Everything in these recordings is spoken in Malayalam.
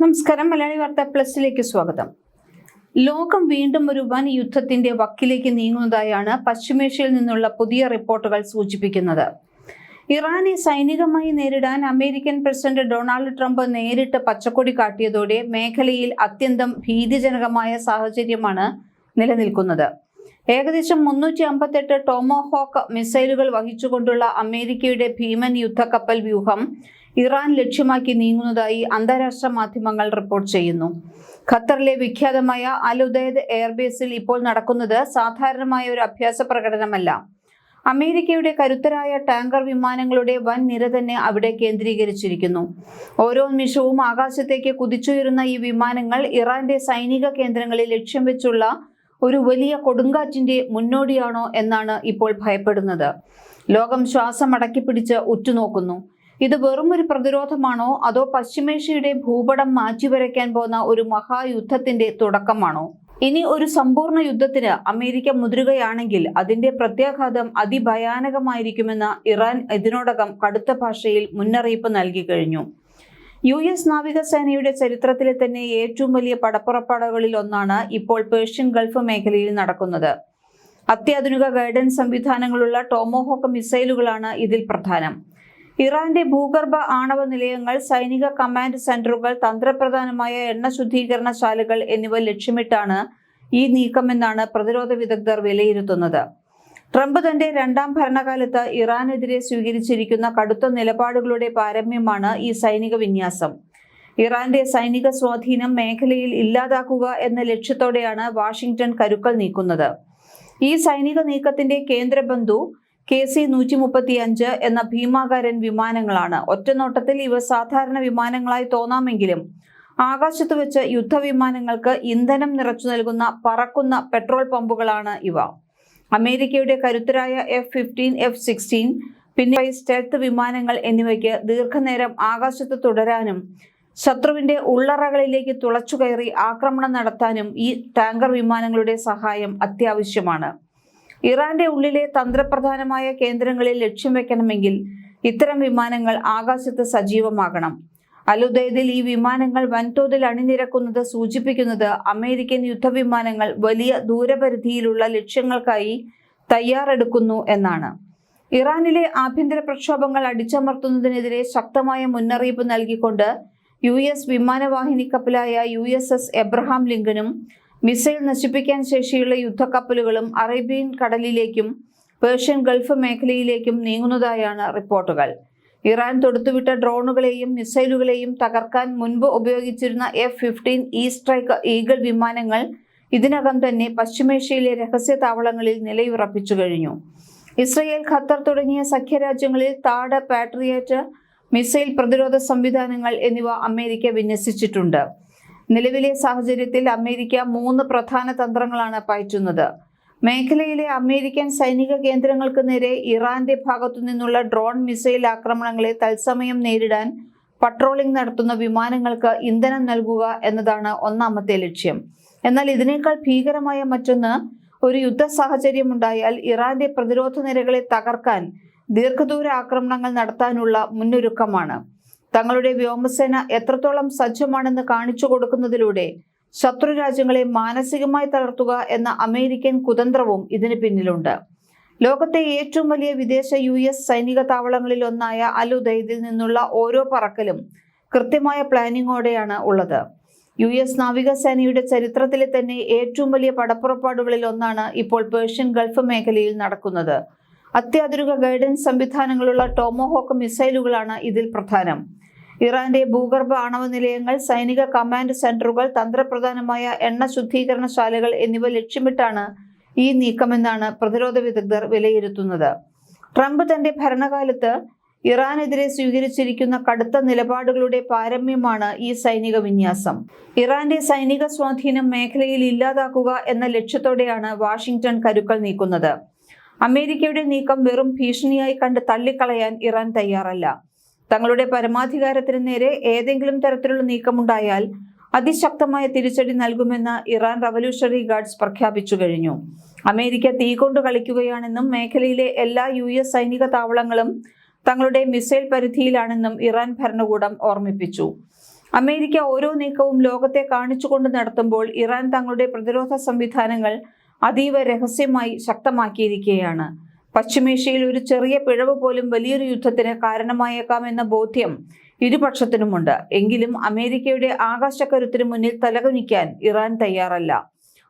നമസ്കാരം. മലയാളി വാർത്ത പ്ലസിലേക്ക് സ്വാഗതം. ലോകം വീണ്ടും ഒരു വൻ യുദ്ധത്തിന്റെ വക്കിലേക്ക് നീങ്ങുന്നതായാണ് പശ്ചിമേഷ്യയിൽ നിന്നുള്ള പുതിയ റിപ്പോർട്ടുകൾ സൂചിപ്പിക്കുന്നത്. ഇറാനെ സൈനികമായി നേരിടാൻ അമേരിക്കൻ പ്രസിഡന്റ് ഡൊണാൾഡ് ട്രംപ് നേരിട്ട് പച്ചക്കൊടി കാട്ടിയതോടെ മേഖലയിൽ അത്യന്തം ഭീതിജനകമായ സാഹചര്യമാണ് നിലനിൽക്കുന്നത്. ഏകദേശം മുന്നൂറ്റി അമ്പത്തെട്ട് ടോമോഹോക്ക് മിസൈലുകൾ വഹിച്ചുകൊണ്ടുള്ള അമേരിക്കയുടെ ഭീമൻ യുദ്ധക്കപ്പൽ വ്യൂഹം ഇറാൻ ലക്ഷ്യമാക്കി നീങ്ങുന്നതായി അന്താരാഷ്ട്ര മാധ്യമങ്ങൾ റിപ്പോർട്ട് ചെയ്യുന്നു. ഖത്തറിലെ വിഖ്യാതമായ അൽ ഉദയദ് എയർബേസിൽ ഇപ്പോൾ നടക്കുന്നത് സാധാരണമായ ഒരു അഭ്യാസ പ്രകടനമല്ല. അമേരിക്കയുടെ കരുത്തരായ ടാങ്കർ വിമാനങ്ങളുടെ വൻ നിര തന്നെ അവിടെ കേന്ദ്രീകരിച്ചിരിക്കുന്നു. ഓരോ നിമിഷവും ആകാശത്തേക്ക് കുതിച്ചുയരുന്ന ഈ വിമാനങ്ങൾ ഇറാന്റെ സൈനിക കേന്ദ്രങ്ങളിൽ ലക്ഷ്യം വെച്ചുള്ള ഒരു വലിയ കൊടുങ്കാറ്റിന്റെ മുന്നോടിയാണോ എന്നാണ് ഇപ്പോൾ ഭയപ്പെടുന്നത്. ലോകം ശ്വാസം അടക്കിപ്പിടിച്ച് ഉറ്റുനോക്കുന്നു. ഇത് വെറും ഒരു പ്രതിരോധമാണോ? അതോ പശ്ചിമേഷ്യയുടെ ഭൂപടം മാറ്റിവരയ്ക്കാൻ പോകുന്ന ഒരു മഹായുദ്ധത്തിന്റെ തുടക്കമാണോ? ഇനി ഒരു സമ്പൂർണ യുദ്ധത്തിന് അമേരിക്ക മുതിരുകയാണെങ്കിൽ അതിന്റെ പ്രത്യാഘാതം അതിഭയാനകമായിരിക്കുമെന്ന് ഇറാൻ ഇതിനോടകം കടുത്ത ഭാഷയിൽ മുന്നറിയിപ്പ് നൽകി കഴിഞ്ഞു. യു എസ് നാവികസേനയുടെ ചരിത്രത്തിലെ തന്നെ ഏറ്റവും വലിയ പടപ്പുറപ്പാടകളിൽ ഒന്നാണ് ഇപ്പോൾ പേർഷ്യൻ ഗൾഫ് മേഖലയിൽ നടക്കുന്നത്. അത്യാധുനിക ഗൈഡൻസ് സംവിധാനങ്ങളുള്ള ടോമോഹോക്ക് മിസൈലുകളാണ് ഇതിൽ പ്രധാനം. ഇറാന്റെ ഭൂഗർഭ ആണവ നിലയങ്ങൾ സൈനിക കമാൻഡ് സെന്ററുകൾ തന്ത്രപ്രധാനമായ എണ്ണ ശുദ്ധീകരണശാലകൾ എന്നിവ ലക്ഷ്യമിട്ടാണ് ഈ നീക്കമെന്നാണ് പ്രതിരോധ വിദഗ്ധർ വിലയിരുത്തുന്നത്. ട്രംപ് തന്റെ രണ്ടാം ഭരണകാലത്ത് ഇറാനെതിരെ സ്വീകരിച്ചിരിക്കുന്ന കടുത്ത നിലപാടുകളുടെ പാരമ്യമാണ് ഈ സൈനിക വിന്യാസം. ഇറാന്റെ സൈനിക സ്വാധീനം മേഖലയിൽ ഇല്ലാതാക്കുക എന്ന ലക്ഷ്യത്തോടെയാണ് വാഷിംഗ്ടൺ കരുക്കൾ നീക്കുന്നത്. ഈ സൈനിക നീക്കത്തിന്റെ കേന്ദ്രബന്ധു കെ സി നൂറ്റി മുപ്പത്തി അഞ്ച് എന്ന ഭീമാകാരൻ വിമാനങ്ങളാണ്. ഒറ്റനോട്ടത്തിൽ ഇവ സാധാരണ വിമാനങ്ങളായി തോന്നാമെങ്കിലും ആകാശത്ത് വെച്ച് യുദ്ധവിമാനങ്ങൾക്ക് ഇന്ധനം നിറച്ചു നൽകുന്ന പറക്കുന്ന പെട്രോൾ പമ്പുകളാണ് ഇവ. അമേരിക്കയുടെ കരുത്തരായ എഫ് ഫിഫ്റ്റീൻ എഫ് സിക്സ്റ്റീൻ പിന്നെ സ്റ്റെൽത്ത് വിമാനങ്ങൾ എന്നിവയ്ക്ക് ദീർഘനേരം ആകാശത്ത് തുടരാനും ശത്രുവിന്റെ ഉള്ളറകളിലേക്ക് തുളച്ചു കയറി ആക്രമണം നടത്താനും ഈ ടാങ്കർ വിമാനങ്ങളുടെ സഹായം അത്യാവശ്യമാണ്. ഇറാന്റെ ഉള്ളിലെ തന്ത്രപ്രധാനമായ കേന്ദ്രങ്ങളിൽ ലക്ഷ്യം വെക്കണമെങ്കിൽ ഇത്തരം വിമാനങ്ങൾ ആകാശത്ത് സജീവമാകണം. അലുദൈദിൽ ഈ വിമാനങ്ങൾ വൻതോതിൽ അണിനിരക്കുന്നത് സൂചിപ്പിക്കുന്നത് അമേരിക്കൻ യുദ്ധവിമാനങ്ങൾ വലിയ ദൂരപരിധിയിലുള്ള ലക്ഷ്യങ്ങൾക്കായി തയ്യാറെടുക്കുന്നു എന്നാണ്. ഇറാനിലെ ആഭ്യന്തര പ്രക്ഷോഭങ്ങൾ അടിച്ചമർത്തുന്നതിനെതിരെ ശക്തമായ മുന്നറിയിപ്പ് നൽകിക്കൊണ്ട് യു എസ് വിമാനവാഹിനി കപ്പലായ യു എസ് എസ് എബ്രഹാം ലിങ്കനും മിസൈൽ നശിപ്പിക്കാൻ ശേഷിയുള്ള യുദ്ധക്കപ്പലുകളും അറേബ്യൻ കടലിലേക്കും പേർഷ്യൻ ഗൾഫ് മേഖലയിലേക്കും നീങ്ങുന്നതായാണ് റിപ്പോർട്ടുകൾ. ഇറാൻ തൊടുത്തുവിട്ട ഡ്രോണുകളെയും മിസൈലുകളെയും തകർക്കാൻ മുൻപ് ഉപയോഗിച്ചിരുന്ന F fifteen E strike eagle വിമാനങ്ങൾ ഇതിനകം തന്നെ പശ്ചിമേഷ്യയിലെ രഹസ്യ താവളങ്ങളിൽ നിലയുറപ്പിച്ചു കഴിഞ്ഞു. ഇസ്രയേൽ ഖത്തർ തുടങ്ങിയ സഖ്യരാജ്യങ്ങളിൽ താഡ് പാട്രിയറ്റ് മിസൈൽ പ്രതിരോധ സംവിധാനങ്ങൾ എന്നിവ അമേരിക്ക വിന്യസിച്ചിട്ടുണ്ട്. നിലവിലെ സാഹചര്യത്തിൽ അമേരിക്ക മൂന്ന് പ്രധാന തന്ത്രങ്ങളാണ് പയറ്റുന്നത്. മേഖലയിലെ അമേരിക്കൻ സൈനിക കേന്ദ്രങ്ങൾക്ക് നേരെ ഇറാന്റെ ഭാഗത്തു നിന്നുള്ള ഡ്രോൺ മിസൈൽ ആക്രമണങ്ങളെ തത്സമയം നേരിടാൻ പട്രോളിംഗ് നടത്തുന്ന വിമാനങ്ങൾക്ക് ഇന്ധനം നൽകുക എന്നതാണ് ഒന്നാമത്തെ ലക്ഷ്യം. എന്നാൽ ഇതിനേക്കാൾ ഭീകരമായ മറ്റൊന്ന് ഒരു യുദ്ധ സാഹചര്യമുണ്ടായാൽ ഇറാന്റെ പ്രതിരോധ നിരകളെ തകർക്കാൻ ദീർഘദൂര ആക്രമണങ്ങൾ നടത്താനുള്ള മുന്നൊരുക്കമാണ്. തങ്ങളുടെ വ്യോമസേന എത്രത്തോളം സജ്ജമാണെന്ന് കാണിച്ചു കൊടുക്കുന്നതിലൂടെ ശത്രു രാജ്യങ്ങളെ മാനസികമായി തളർത്തുക എന്ന അമേരിക്കൻ കുതന്ത്രവും ഇതിന് പിന്നിലുണ്ട്. ലോകത്തെ ഏറ്റവും വലിയ വിദേശ യു എസ് സൈനിക താവളങ്ങളിൽ ഒന്നായ അൽ ഉദൈദിൽ നിന്നുള്ള ഓരോ പറക്കലും കൃത്യമായ പ്ലാനിങ്ങോടെയാണ് ഉള്ളത്. യു എസ് നാവികസേനയുടെ ചരിത്രത്തിലെ തന്നെ ഏറ്റവും വലിയ പടപ്പുറപ്പാടുകളിൽ ഒന്നാണ് ഇപ്പോൾ പേർഷ്യൻ ഗൾഫ് മേഖലയിൽ നടക്കുന്നത്. അത്യാധുനിക ഗൈഡൻസ് സംവിധാനങ്ങളുള്ള ടോമോഹോക്ക് മിസൈലുകളാണ് ഇതിൽ പ്രധാനം. ഇറാന്റെ ഭൂഗർഭ ആണവ നിലയങ്ങൾ സൈനിക കമാൻഡ് സെന്ററുകൾ തന്ത്രപ്രധാനമായ എണ്ണ ശുദ്ധീകരണശാലകൾ എന്നിവ ലക്ഷ്യമിട്ടാണ് ഈ നീക്കമെന്നാണ് പ്രതിരോധ വിദഗ്ധർ വിലയിരുത്തുന്നത്. ട്രംപ് തന്റെ ഭരണകാലത്ത് ഇറാനെതിരെ സ്വീകരിച്ചിരിക്കുന്ന കടുത്ത നിലപാടുകളുടെ പാരമ്യമാണ് ഈ സൈനിക വിന്യാസം. ഇറാന്റെ സൈനിക സ്വാധീനം മേഖലയിൽ ഇല്ലാതാക്കുക എന്ന ലക്ഷ്യത്തോടെയാണ് വാഷിംഗ്ടൺ കരുക്കൾ നീക്കുന്നത്. അമേരിക്കയുടെ നീക്കം വെറും ഭീഷണിയായി കണ്ട് തള്ളിക്കളയാൻ ഇറാൻ തയ്യാറല്ല. തങ്ങളുടെ പരമാധികാരത്തിന് നേരെ ഏതെങ്കിലും തരത്തിലുള്ള നീക്കമുണ്ടായാൽ അതിശക്തമായ തിരിച്ചടി നൽകുമെന്ന് ഇറാൻ റവല്യൂഷണറി ഗാർഡ്സ് പ്രഖ്യാപിച്ചു കഴിഞ്ഞു. അമേരിക്ക തീ കൊണ്ട് കളിക്കുകയാണെന്നും മേഖലയിലെ എല്ലാ യു എസ് സൈനിക താവളങ്ങളും തങ്ങളുടെ മിസൈൽ പരിധിയിലാണെന്നും ഇറാൻ ഭരണകൂടം ഓർമ്മിപ്പിച്ചു. അമേരിക്ക ഓരോ നീക്കവും ലോകത്തെ കാണിച്ചുകൊണ്ട് നടത്തുമ്പോൾ ഇറാൻ തങ്ങളുടെ പ്രതിരോധ സംവിധാനങ്ങൾ അതീവ രഹസ്യമായി ശക്തമാക്കിയിരിക്കുകയാണ്. പശ്ചിമേഷ്യയിൽ ഒരു ചെറിയ പിഴവ് പോലും വലിയൊരു യുദ്ധത്തിന് കാരണമായേക്കാമെന്ന ബോധ്യം ഇരുപക്ഷത്തിനുമുണ്ട്. എങ്കിലും അമേരിക്കയുടെ ആകാശക്കരുത്തിന് മുന്നിൽ തലകുനിക്കാൻ ഇറാൻ തയ്യാറല്ല.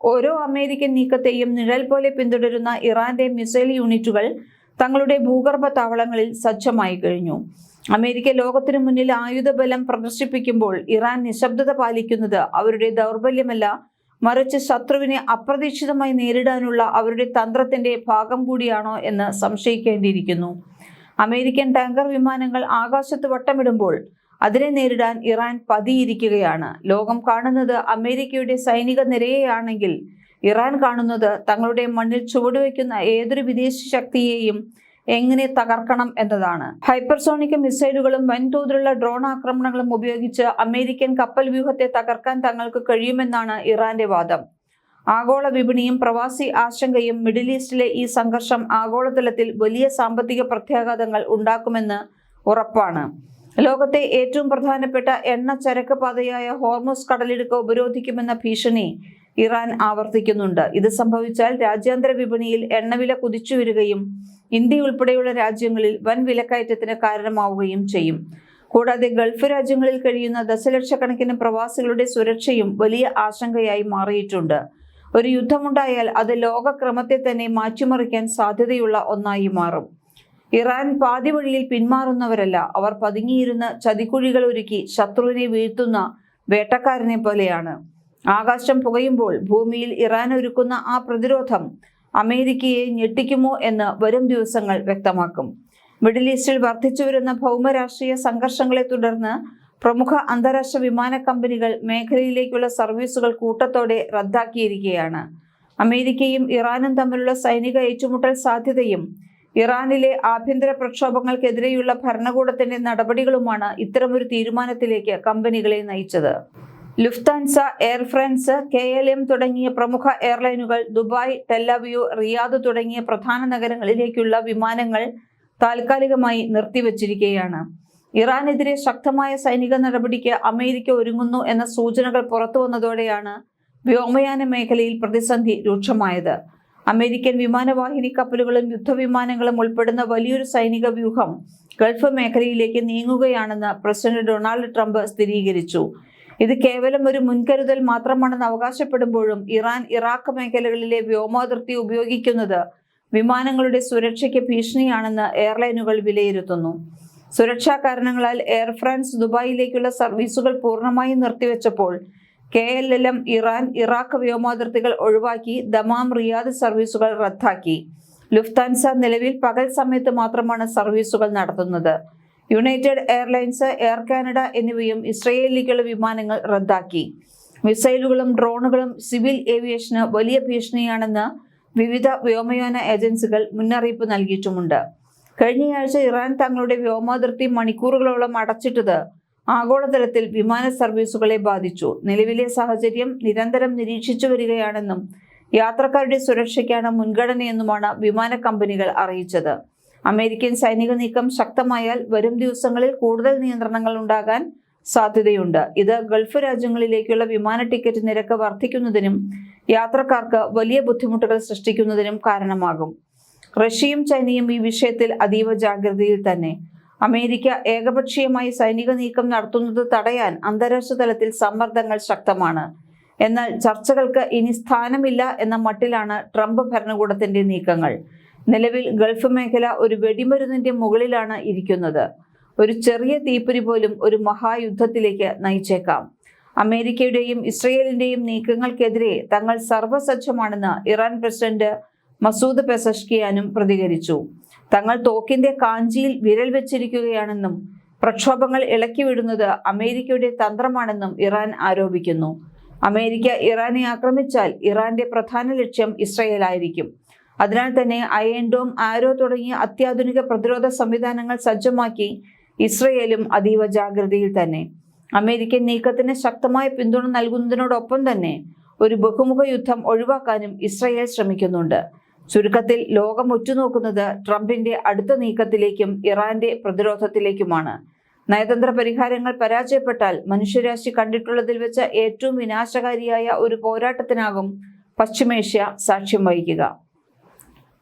ഓരോ അമേരിക്കൻ നീക്കത്തെയും നിഴൽ പോലെ പിന്തുടരുന്ന ഇറാന്റെ മിസൈൽ യൂണിറ്റുകൾ തങ്ങളുടെ ഭൂഗർഭ താവളങ്ങളിൽ സജ്ജമായി കഴിഞ്ഞു. അമേരിക്ക ലോകത്തിനു മുന്നിൽ ആയുധബലം പ്രദർശിപ്പിക്കുമ്പോൾ ഇറാൻ നിശബ്ദത പാലിക്കുന്നത് അവരുടെ ദൗർബല്യമല്ല മറിച്ച് ശത്രുവിനെ അപ്രതീക്ഷിതമായി നേരിടാനുള്ള അവരുടെ തന്ത്രത്തിന്റെ ഭാഗം കൂടിയാണോ എന്ന് സംശയിക്കേണ്ടിയിരിക്കുന്നു. അമേരിക്കൻ ടാങ്കർ വിമാനങ്ങൾ ആകാശത്ത് വട്ടമിടുമ്പോൾ അതിനെ നേരിടാൻ ഇറാൻ പതിയിരിക്കുകയാണ്. ലോകം കാണുന്നത് അമേരിക്കയുടെ സൈനിക നിരയെയാണെങ്കിൽ ഇറാൻ കാണുന്നത് തങ്ങളുടെ മണ്ണിൽ ചുവടുവെക്കുന്ന ഏതൊരു വിദേശ ശക്തിയെയും എങ്ങനെ തകർക്കണം എന്നതാണ്. ഹൈപ്പർസോണിക് മിസൈലുകളും വൻതോതിലുള്ള ഡ്രോൺ ആക്രമണങ്ങളും ഉപയോഗിച്ച് അമേരിക്കൻ കപ്പൽ വ്യൂഹത്തെ തകർക്കാൻ തങ്ങൾക്ക് കഴിയുമെന്നാണ് ഇറാന്റെ വാദം. ആഗോള വിപണിയും പ്രവാസി ആശങ്കയും മിഡിൽ ഈസ്റ്റിലെ ഈ സംഘർഷം ആഗോളതലത്തിൽ വലിയ സാമ്പത്തിക പ്രത്യാഘാതങ്ങൾ ഉണ്ടാക്കുമെന്ന് ഉറപ്പാണ്. ലോകത്തെ ഏറ്റവും പ്രധാനപ്പെട്ട എണ്ണ ചരക്ക് പാതയായ ഹോർമോസ് കടലിടുക്ക് ഉപരോധിക്കുമെന്ന ഭീഷണി ഇറാൻ ആവർത്തിക്കുന്നുണ്ട്. ഇത് സംഭവിച്ചാൽ രാജ്യാന്തര വിപണിയിൽ എണ്ണവില കുതിച്ചു വരികയും ഇന്ത്യ ഉൾപ്പെടെയുള്ള രാജ്യങ്ങളിൽ വൻ വിലക്കയറ്റത്തിന് കാരണമാവുകയും ചെയ്യും. കൂടാതെ ഗൾഫ് രാജ്യങ്ങളിൽ കഴിയുന്ന ദശലക്ഷക്കണക്കിന് പ്രവാസികളുടെ സുരക്ഷയും വലിയ ആശങ്കയായി മാറിയിട്ടുണ്ട്. ഒരു യുദ്ധമുണ്ടായാൽ അത് ലോകക്രമത്തെ തന്നെ മാറ്റിമറിക്കാൻ സാധ്യതയുള്ള ഒന്നായി മാറും. ഇറാൻ പാതി വഴിയിൽ പിന്മാറുന്നവരല്ല അവർ പതുങ്ങിയിരുന്ന ചതിക്കുഴികൾ ഒരുക്കി ശത്രുവിനെ വീഴ്ത്തുന്ന വേട്ടക്കാരനെ പോലെയാണ്. ആകാശം പുകയുമ്പോൾ ഭൂമിയിൽ ഇറാൻ ഒരുക്കുന്ന ആ പ്രതിരോധം അമേരിക്കയെ ഞെട്ടിക്കുമോ എന്ന് വരും ദിവസങ്ങൾ വ്യക്തമാക്കും. മിഡിൽ ഈസ്റ്റിൽ വർദ്ധിച്ചു വർദ്ധിച്ചുവരുന്ന ഭൗമരാഷ്ട്രീയ സംഘർഷങ്ങളെ തുടർന്ന് പ്രമുഖ അന്താരാഷ്ട്ര വിമാന കമ്പനികൾ മേഖലയിലേക്കുള്ള സർവീസുകൾ കൂട്ടത്തോടെ റദ്ദാക്കിയിരിക്കുകയാണ്. അമേരിക്കയും ഇറാനും തമ്മിലുള്ള സൈനിക ഏറ്റുമുട്ടൽ സാധ്യതയും ഇറാനിലെ ആഭ്യന്തര പ്രക്ഷോഭങ്ങൾക്കെതിരെയുള്ള ഭരണകൂടത്തിന്റെ നടപടികളുമാണ് ഇത്തരമൊരു തീരുമാനത്തിലേക്ക് കമ്പനികളെ നയിച്ചത്. Lufthansa Air France K L M തുടങ്ങിയ പ്രമുഖ എയർലൈനുകൾ ദുബായ് ടെല്ലവ്യൂ റിയാദ് തുടങ്ങിയ പ്രധാന നഗരങ്ങളിലേക്കുള്ള വിമാനങ്ങൾ താൽക്കാലികമായി നിർത്തിവച്ചിരിക്കുകയാണ്. ഇറാനെതിരെ ശക്തമായ സൈനിക നടപടിക്ക് അമേരിക്ക ഒരുങ്ങുന്നു എന്ന സൂചനകൾ പുറത്തു വന്നതോടെയാണ് വ്യോമയാന മേഖലയിൽ പ്രതിസന്ധി രൂക്ഷമായത്. അമേരിക്കൻ വിമാനവാഹിനി കപ്പലുകളും യുദ്ധവിമാനങ്ങളും ഉൾപ്പെടുന്ന വലിയൊരു സൈനിക വ്യൂഹം ഗൾഫ് മേഖലയിലേക്ക് നീങ്ങുകയാണെന്ന് പ്രസിഡന്റ് ഡൊണാൾഡ് ട്രംപ് സ്ഥിരീകരിച്ചു. ഇത് കേവലം ഒരു മുൻകരുതൽ മാത്രമാണെന്ന് അവകാശപ്പെടുമ്പോഴും ഇറാൻ ഇറാഖ് മേഖലകളിലെ വ്യോമാതിർത്തി ഉപയോഗിക്കുന്നത് വിമാനങ്ങളുടെ സുരക്ഷയ്ക്ക് ഭീഷണിയാണെന്ന് എയർലൈനുകൾ വിലയിരുത്തുന്നു. സുരക്ഷാ കാരണങ്ങളാൽ എയർ ഫ്രാൻസ് ദുബായിലേക്കുള്ള സർവീസുകൾ പൂർണമായും നിർത്തിവെച്ചപ്പോൾ K L L M Iran Iraq വ്യോമാതിർത്തികൾ ഒഴിവാക്കി ദമാം റിയാദ് സർവീസുകൾ റദ്ദാക്കി. ലുഫ്താൻസ നിലവിൽ പകൽ സമയത്ത് മാത്രമാണ് സർവീസുകൾ നടത്തുന്നത്. യുണൈറ്റഡ് എയർലൈൻസ് എയർ കാനഡ എന്നിവയും ഇസ്രയേലിലേക്കുള്ള വിമാനങ്ങൾ റദ്ദാക്കി. മിസൈലുകളും ഡ്രോണുകളും സിവിൽ ഏവിയേഷന് വലിയ ഭീഷണിയാണെന്ന് വിവിധ വ്യോമയാന ഏജൻസികൾ മുന്നറിയിപ്പ് നൽകിയിട്ടുമുണ്ട്. കഴിഞ്ഞയാഴ്ച ഇറാൻ തങ്ങളുടെ വ്യോമാതിർത്തി മണിക്കൂറുകളോളം അടച്ചിട്ടത് ആഗോളതലത്തിൽ വിമാന സർവീസുകളെ ബാധിച്ചു. നിലവിലെ സാഹചര്യം നിരന്തരം നിരീക്ഷിച്ചു വരികയാണെന്നും യാത്രക്കാരുടെ സുരക്ഷയ്ക്കാണ് മുൻഗണനയെന്നുമാണ് വിമാന കമ്പനികൾ അറിയിച്ചത്. അമേരിക്കൻ സൈനിക നീക്കം ശക്തമായാൽ വരും ദിവസങ്ങളിൽ കൂടുതൽ നിയന്ത്രണങ്ങൾ ഉണ്ടാകാൻ സാധ്യതയുണ്ട്. ഇത് ഗൾഫ് രാജ്യങ്ങളിലേക്കുള്ള വിമാന ടിക്കറ്റ് നിരക്ക് വർദ്ധിക്കുന്നതിനും യാത്രക്കാർക്ക് വലിയ ബുദ്ധിമുട്ടുകൾ സൃഷ്ടിക്കുന്നതിനും കാരണമാകും. റഷ്യയും ചൈനയും ഈ വിഷയത്തിൽ അതീവ ജാഗ്രതയിൽ തന്നെ. അമേരിക്ക ഏകപക്ഷീയമായി സൈനിക നീക്കം നടത്തുന്നത് തടയാൻ അന്താരാഷ്ട്ര തലത്തിൽ സമ്മർദ്ദങ്ങൾ ശക്തമാണ്. എന്നാൽ ചർച്ചകൾക്ക് ഇനി സ്ഥാനമില്ല എന്ന മട്ടിലാണ് ട്രംപ് ഭരണകൂടത്തിന്റെ നീക്കങ്ങൾ. നിലവിൽ ഗൾഫ് മേഖല ഒരു വെടിമരുന്നിന്റെ മുകളിലാണ് ഇരിക്കുന്നത്. ഒരു ചെറിയ തീപ്പൊരി പോലും ഒരു മഹായുദ്ധത്തിലേക്ക് നയിച്ചേക്കാം. അമേരിക്കയുടെയും ഇസ്രയേലിന്റെയും നീക്കങ്ങൾക്കെതിരെ തങ്ങൾ സർവസജ്ജമാണെന്ന് ഇറാൻ പ്രസിഡന്റ് മസൂദ് പെസഷ്കിയാനും പ്രതികരിച്ചു. തങ്ങൾ തോക്കിന്റെ കാഞ്ചിയിൽ വിരൽ വെച്ചിരിക്കുകയാണെന്നും പ്രക്ഷോഭങ്ങൾ ഇളക്കിവിടുന്നത് അമേരിക്കയുടെ തന്ത്രമാണെന്നും ഇറാൻ ആരോപിക്കുന്നു. അമേരിക്ക ഇറാനെ ആക്രമിച്ചാൽ ഇറാന്റെ പ്രധാന ലക്ഷ്യം ഇസ്രയേലായിരിക്കും. അതിനാൽ തന്നെ അയൺ ഡോം ആരോ തുടങ്ങിയ അത്യാധുനിക പ്രതിരോധ സംവിധാനങ്ങൾ സജ്ജമാക്കി ഇസ്രയേലും അതീവ ജാഗ്രതയിൽ തന്നെ. അമേരിക്കൻ നീക്കത്തിന് ശക്തമായ പിന്തുണ നൽകുന്നതിനോടൊപ്പം തന്നെ ഒരു ബഹുമുഖ യുദ്ധം ഒഴിവാക്കാനും ഇസ്രയേൽ ശ്രമിക്കുന്നുണ്ട്. ചുരുക്കത്തിൽ ലോകം ഉറ്റുനോക്കുന്നത് ട്രംപിന്റെ അടുത്ത നീക്കത്തിലേക്കും ഇറാന്റെ പ്രതിരോധത്തിലേക്കുമാണ്. നയതന്ത്ര പരിഹാരങ്ങൾ പരാജയപ്പെട്ടാൽ മനുഷ്യരാശി കണ്ടിട്ടുള്ളതിൽ വെച്ച് ഏറ്റവും വിനാശകാരിയായ ഒരു പോരാട്ടത്തിനാകും പശ്ചിമേഷ്യ സാക്ഷ്യം വഹിക്കുക.